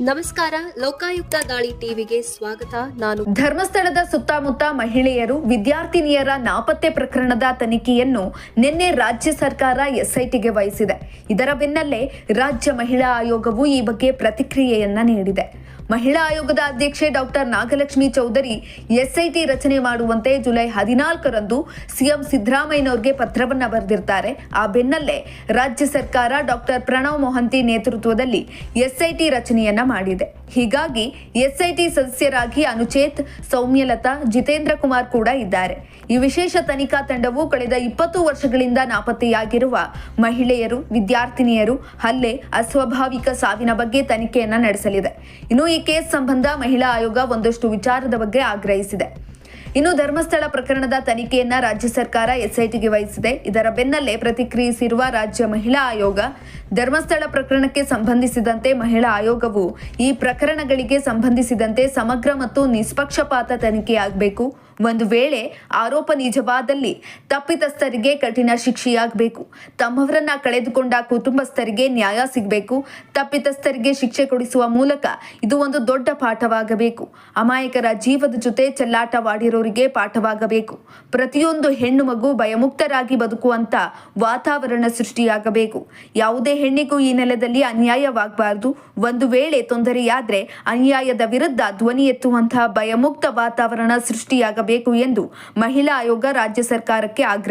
ನಮಸ್ಕಾರ, ಲೋಕಾಯುಕ್ತ ದಾಳಿ ಟಿವಿಗೆ ಸ್ವಾಗತ. ನಾನು ಧರ್ಮಸ್ಥಳದ ಸುತ್ತಮುತ್ತ ಮಹಿಳೆಯರು ವಿದ್ಯಾರ್ಥಿನಿಯರ ನಾಪತ್ತೆ ಪ್ರಕರಣದ ತನಿಖೆಯನ್ನು ನಿನ್ನೆ ರಾಜ್ಯ ಸರ್ಕಾರ ಎಸ್ಐಟಿಗೆ ವಹಿಸಿದೆ. ಇದರ ಬೆನ್ನಲ್ಲೇ ರಾಜ್ಯ ಮಹಿಳಾ ಆಯೋಗವು ಈ ಬಗ್ಗೆ ಪ್ರತಿಕ್ರಿಯೆಯನ್ನ ನೀಡಿದೆ. ಮಹಿಳಾ ಆಯೋಗದ ಅಧ್ಯಕ್ಷೆ ಡಾಕ್ಟರ್ ನಾಗಲಕ್ಷ್ಮಿ ಚೌಧರಿ ಎಸ್ಐಟಿ ರಚನೆ ಮಾಡುವಂತೆ ಜುಲೈ ಹದಿನಾಲ್ಕರಂದು ಸಿಎಂ ಸಿದ್ದರಾಮಯ್ಯನವರಿಗೆ ಪತ್ರವನ್ನ ಬರೆದಿರ್ತಾರೆ. ಆ ಬೆನ್ನಲ್ಲೇ ರಾಜ್ಯ ಸರ್ಕಾರ ಡಾಕ್ಟರ್ ಪ್ರಣವ್ ಮೊಹಂತಿ ನೇತೃತ್ವದಲ್ಲಿ ಎಸ್ಐಟಿ ರಚನೆಯನ್ನ ಮಾಡಿದೆ. ಹೀಗಾಗಿ ಎಸ್ಐಟಿ ಸದಸ್ಯರಾಗಿ ಅನುಚೇತ್, ಸೌಮ್ಯಲತಾ, ಜಿತೇಂದ್ರ ಕುಮಾರ್ ಕೂಡ ಇದ್ದಾರೆ. ಈ ವಿಶೇಷ ತನಿಖಾ ತಂಡವು ಕಳೆದ ಇಪ್ಪತ್ತು ವರ್ಷಗಳಿಂದ ನಾಪತ್ತೆಯಾಗಿರುವ ಮಹಿಳೆಯರು, ವಿದ್ಯಾರ್ಥಿನಿಯರು ಹಲ್ಲೆ, ಅಸ್ವಾಭಾವಿಕ ಸಾವಿನ ಬಗ್ಗೆ ತನಿಖೆಯನ್ನ ನಡೆಸಲಿದೆ. ಇನ್ನು ಈ ಕೇಸ್ ಸಂಬಂಧ ಮಹಿಳಾ ಆಯೋಗ ಒಂದಷ್ಟು ವಿಚಾರದ ಬಗ್ಗೆ ಆಗ್ರಹಿಸಿದೆ. ಇನ್ನು ಧರ್ಮಸ್ಥಳ ಪ್ರಕರಣದ ತನಿಖೆಯನ್ನ ರಾಜ್ಯ ಸರ್ಕಾರ ಎಸ್ಐಟಿಗೆ ವಹಿಸಿದೆ. ಇದರ ಬೆನ್ನಲ್ಲೇ ಪ್ರತಿಕ್ರಿಯಿಸಿರುವ ರಾಜ್ಯ ಮಹಿಳಾ ಆಯೋಗ, ಧರ್ಮಸ್ಥಳ ಪ್ರಕರಣಕ್ಕೆ ಸಂಬಂಧಿಸಿದಂತೆ ಮಹಿಳಾ ಆಯೋಗವು ಈ ಪ್ರಕರಣಗಳಿಗೆ ಸಂಬಂಧಿಸಿದಂತೆ ಸಮಗ್ರ ಮತ್ತು ನಿಷ್ಪಕ್ಷಪಾತ ತನಿಖೆಯಾಗಬೇಕು ಒಂದು ವೇಳೆ ಆರೋಪ ನಿಜವಾದಲ್ಲಿ ತಪ್ಪಿತಸ್ಥರಿಗೆ ಕಠಿಣ ಶಿಕ್ಷೆಯಾಗಬೇಕು. ತಮ್ಮವರನ್ನ ಕಳೆದುಕೊಂಡ ಕುಟುಂಬಸ್ಥರಿಗೆ ನ್ಯಾಯ ಸಿಗಬೇಕು. ತಪ್ಪಿತಸ್ಥರಿಗೆ ಶಿಕ್ಷೆ ಕೊಡಿಸುವ ಮೂಲಕ ಇದು ಒಂದು ದೊಡ್ಡ ಪಾಠವಾಗಬೇಕು. ಅಮಾಯಕರ ಜೀವದ ಜೊತೆ ಚೆಲ್ಲಾಟವಾಡಿರೋರಿಗೆ ಪಾಠವಾಗಬೇಕು. ಪ್ರತಿಯೊಂದು ಹೆಣ್ಣು ಮಗು ಭಯಮುಕ್ತರಾಗಿ ಬದುಕುವಂತ ವಾತಾವರಣ ಸೃಷ್ಟಿಯಾಗಬೇಕು. ಯಾವುದೇ ಹೆಣ್ಣಿಗೂ ಈ ನೆಲದಲ್ಲಿ ಅನ್ಯಾಯವಾಗಬಾರದು. ಒಂದು ವೇಳೆ ತೊಂದರೆಯಾದ್ರೆ ಅನ್ಯಾಯದ ವಿರುದ್ಧ ಧ್ವನಿ ಎತ್ತುವಂತಹ ಭಯಮುಕ್ತ ವಾತಾವರಣ ಸೃಷ್ಟಿಯಾಗಬೇಕು. ಎಂದು ಮಹಿಳಾ ಆಯೋಗ ರಾಜ್ಯ ಸರ್ಕಾರಕ್ಕೆ ಆಗ್ರಹ